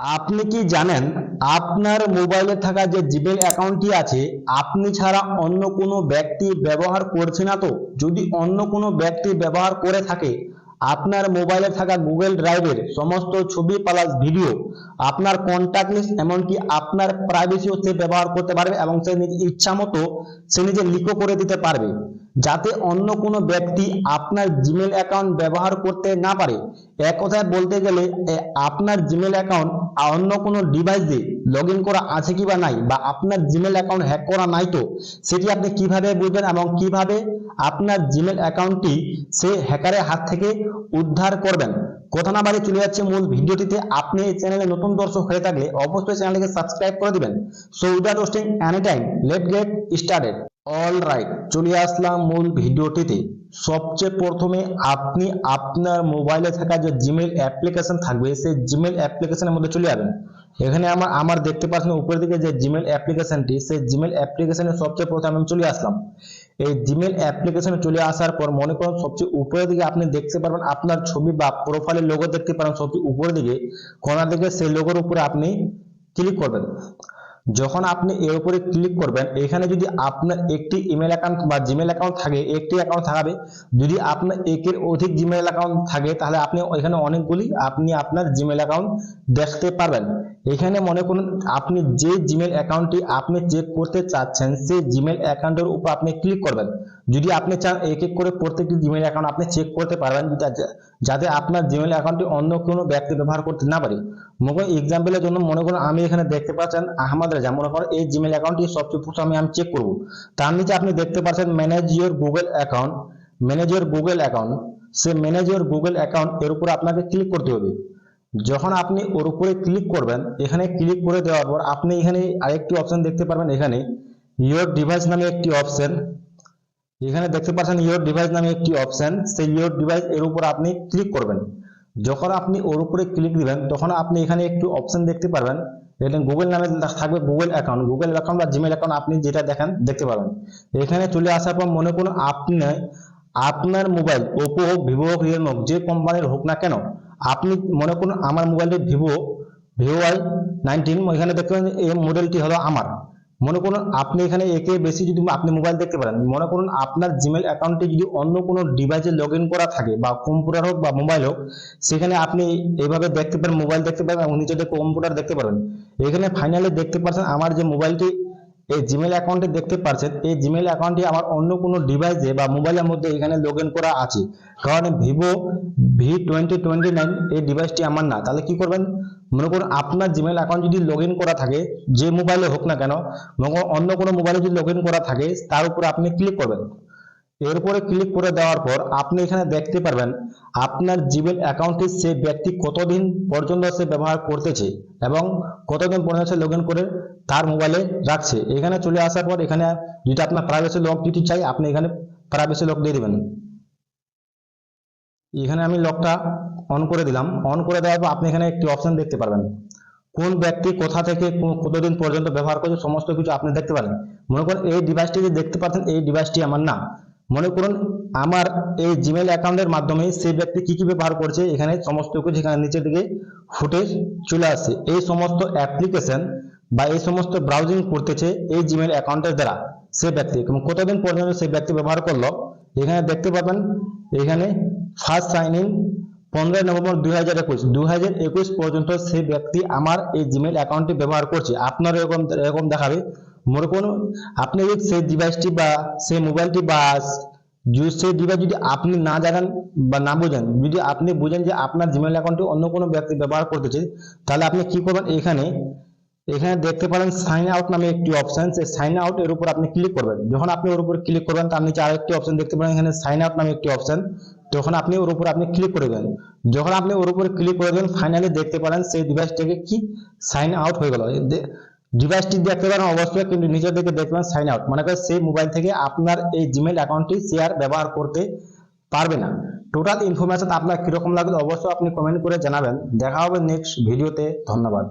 আপনি কি জানেন আপনার মোবাইলে থাকা যে জিমেল অ্যাকাউন্টটি আছে, আপনি ছাড়া অন্য কোনো ব্যক্তি ব্যবহার করছে না তো? যদি অন্য কোনো ব্যক্তি ব্যবহার করে থাকে, আপনার মোবাইলে থাকা গুগল ড্রাইভের সমস্ত ছবি প্লাস ভিডিও, আপনার কন্ট্যাক্ট লিস্ট এমনকি আপনার প্রাইভেসিও সে ব্যবহার করতে পারবে এবং সে নিজের ইচ্ছা মতো সে নিজে লিকও করে দিতে পারবে। যাতে অন্য কোনো ব্যক্তি আপনার জিমেল অ্যাকাউন্ট ব্যবহার করতে না পারে। এক কথায় বলতে গেলে আপনার জিমেল অ্যাকাউন্ট অন্য কোনো ডিভাইসে লগ করা আছে কি বা নাই বা আপনার জিমেল অ্যাকাউন্ট হ্যাক করা নাই তো, সেটি আপনি কীভাবে বুঝবেন এবং কীভাবে আপনার জিমেল অ্যাকাউন্টটি সে হ্যাকারের হাত থেকে উদ্ধার করবেন? কথা না বাড়ি চলে যাচ্ছে মূল ভিডিওটিতে। আপনি এই চ্যানেলে নতুন দর্শক হয়ে থাকলে অবশ্যই চ্যানেলটিকে সাবস্ক্রাইব করে দিবেন। So without wasting any time let get started all right চলে আসলাম মূল ভিডিওটিতে। সবচেয়ে প্রথমে আপনি আপনার মোবাইলে থাকা যে জিমেল অ্যাপ্লিকেশন থাকবে, সেই জিমেল অ্যাপ্লিকেশনের মধ্যে চলে যাবেন। এখানে আমার আমার দেখতে পাচ্ছেন উপরের দিকে যে জিমেল অ্যাপ্লিকেশনটি সেই জিমেল অ্যাপ্লিকেশনে সবচেয়ে প্রথমে আমি চলে আসলাম। এই জিমেল অ্যাপ্লিকেশনে চলে আসার পর মনে করুন সবচেয়ে উপরের দিকে আপনি দেখতে পারবেন আপনার ছবি বা প্রোফাইলের লোগো দেখতে পারেন। সবচেয়ে উপরের দিকে কোনার দিকে সেই লোগোর উপরে আপনি ক্লিক করবেন। যখন আপনি এর উপরে ক্লিক করবেন, এখানে যদি আপনার একটি ইমেল অ্যাকাউন্ট বা জিমেল অ্যাকাউন্ট থাকে, একটি অ্যাকাউন্ট থাকবে। যদি আপনার একের অধিক জিমেল অ্যাকাউন্ট থাকে, তাহলে আপনি এখানে অনেকগুলি আপনি আপনার জিমেল অ্যাকাউন্ট দেখতে পারবেন। এখানে মনে করুন, আপনি যে জিমেল অ্যাকাউন্টটি আপনি চেক করতে চাচ্ছেন, সেই জিমেল অ্যাকাউন্টের উপর আপনি ক্লিক করবেন। যদি আপনি চান এক এক করে প্রত্যেকটি জিমেল অ্যাকাউন্ট আপনি চেক করতে পারবেন যাতে আপনার জিমেল অ্যাকাউন্টটি অন্য কোনো ব্যক্তি ব্যবহার করতে না পারে। মনে এক্সাম্পলের জন্য মনে করুন, আমি এখানে দেখতে পাচ্ছেন আহমদ রেজা। মনে করুন, এই জিমেল অ্যাকাউন্টটি সবচেয়ে প্রথমে আমি চেক করব। তার নিচে আপনি দেখতে পাচ্ছেন manage your Google account manage your Google account say manage your Google account এর উপর আপনাকে ক্লিক করতে হবে। যখন আপনি ওর উপরে ক্লিক করবেন, এখানে ক্লিক করে দেওয়ার পর আপনি এখানে আরেকটি অপশন দেখতে পারবেন এখানে ইয়োর ডিভাইস নামে একটি অপশন এখানে দেখতে পাচ্ছেন ইয়োর ডিভাইস নামে একটি অপশন সেই ইয়োর ডিভাইস এর উপর আপনি ক্লিক করবেন। যখন আপনি ওর উপরে ক্লিক দিবেন, তখন আপনি এখানে একটু অপশন দেখতে পারবেন। এটা গুগল নামে থাকবে গুগল অ্যাকাউন্ট গুগল অ্যাকাউন্ট বা জিমেল অ্যাকাউন্ট আপনি যেটা দেখেন, দেখতে পারবেন এখানে চলে আসার পর মনে করুন আপনি, আপনার মোবাইল ওপো হোক ভিভো হোক রিয়েলমি হোক, যে কোম্পানির হোক না কেন, আপনি মনে করুন আমার মোবাইলটি ভিভো ভিভো ওয়াই নাইনটিন এখানে দেখতে পাবেন এই মডেলটি হলো আমার। মনে করুন আপনি এখানে একে বেশি যদি আপনি মোবাইল দেখতে পারেন, মনে করুন আপনার জিমেল অ্যাকাউন্টে যদি অন্য কোনো ডিভাইসে লগ করা থাকে বা কম্পিউটার হোক বা মোবাইল হোক, সেখানে আপনি এইভাবে দেখতে পারেন মোবাইল দেখতে পারেন এবং নিচে কম্পিউটার দেখতে পারেন। এখানে ফাইনালি দেখতে পাচ্ছেন আমার যে মোবাইলটি এই জিমেল অ্যাকাউন্টে দেখতে পাচ্ছেন এই জিমেল অ্যাকাউন্টটি আমার অন্য কোনো ডিভাইসে বা মোবাইলের মধ্যে এখানে লগ করা আছে। কারণ Vivo V twenty twenty nine এই ডিভাইসটি আমার না। তাহলে কি করবেন? মনে করুন আপনার জিমেল অ্যাকাউন্ট যদি লগ করা থাকে, যে মোবাইলে হোক না কেন অন্য কোনো মোবাইলে যদি লগ করা থাকে, তার উপরে আপনি ক্লিক করবেন। এর উপরে ক্লিক করে দেওয়ার পর আপনি এখানে দেখতে পারবেন, আপনার জিমেল অ্যাকাউন্টে সে ব্যক্তি কতদিন পর্যন্ত সে ব্যবহার করতেছে এবং কতদিন পর্যন্ত সে লগ করে তার মোবাইলে রাখছে। এখানে চলে আসার পর এখানে যদি আপনার প্রাইভেসি লক যদি চাই, আপনি এখানে প্রাইভেসি লক দিয়ে দেবেন। এখানে আমি লকটা অন করে দিলাম। অন করে দেওয়ার পর আপনি এখানে একটি অপশন দেখতে পারবেন। কোন ব্যক্তি কোথা থেকে কতদিন পর্যন্ত ব্যবহার করছে, সমস্ত কিছু আপনি দেখতে পারেন। মনে করুন এই ডিভাইসটি যে দেখতে পাচ্ছেন এই ডিভাইসটি আমার না মনে করুন আমার এই জিমেল অ্যাকাউন্টের মাধ্যমে সেই ব্যক্তি কি কি ব্যবহার করছে, এখানে সমস্ত কিছু এখানে নিচের দিকে ফুটেজ চলে আসছে। এই সমস্ত অ্যাপ্লিকেশন বা এই সমস্ত ব্রাউজিং করতেছে এই জিমেল অ্যাকাউন্টের দ্বারা সে ব্যক্তি এবং কতদিন পর্যন্ত সেই ব্যক্তি ব্যবহার করল, এখানে দেখতে পাবেন, এখানে ফার্স্ট সাইন ইন পনেরোই নভেম্বর দুই হাজার একুশ, দুই হাজার একুশ পর্যন্ত সেই ব্যক্তি আমার এই জিমেল অ্যাকাউন্টটি ব্যবহার করছে। আপনার এরকম এরকম দেখাবে। মনে করুন, আপনি যদি সেই ডিভাইসটি বা সেই মোবাইলটি বা সেই ডিভাইস যদি আপনি না জানেন বা না বোঝেন, যদি আপনি বুঝেন যে আপনার জিমেল অ্যাকাউন্টটি অন্য কোনো ব্যক্তি ব্যবহার করতেছে, তাহলে আপনি কি করবেন? এখানে এখানে দেখতে পারেন সাইন আউট নামে একটি অপশন সেই সাইন আউট এর উপর আপনি ক্লিক করবেন। যখন আপনি ওর উপর ক্লিক করবেন, তার নিচে আরেকটি অপশন দেখতে পারেন, এখানে সাইন আউট নামে একটি অপশন তখন আপনি ওর উপর আপনি ক্লিক করে দেবেন, যখন আপনি ওর উপর ক্লিক করে দেবেন ফাইনালি দেখতে পারেন সেই ডিভাইসটাকে কি? সাইন আউট হয়ে গেল। ডিভাইসটি দেখতে পারেন অবশ্যই, কিন্তু নিচের দিকে দেখতে পারেন সাইন আউট মানে সেই মোবাইল থেকে আপনার এই জিমেল অ্যাকাউন্টটি শেয়ার ব্যবহার করতে পারবে না। টোটাল ইনফরমেশন আপনার কীরকম লাগল, অবশ্যই আপনি কমেন্ট করে জানাবেন। দেখা হবে নেক্সট ভিডিওতে ধন্যবাদ।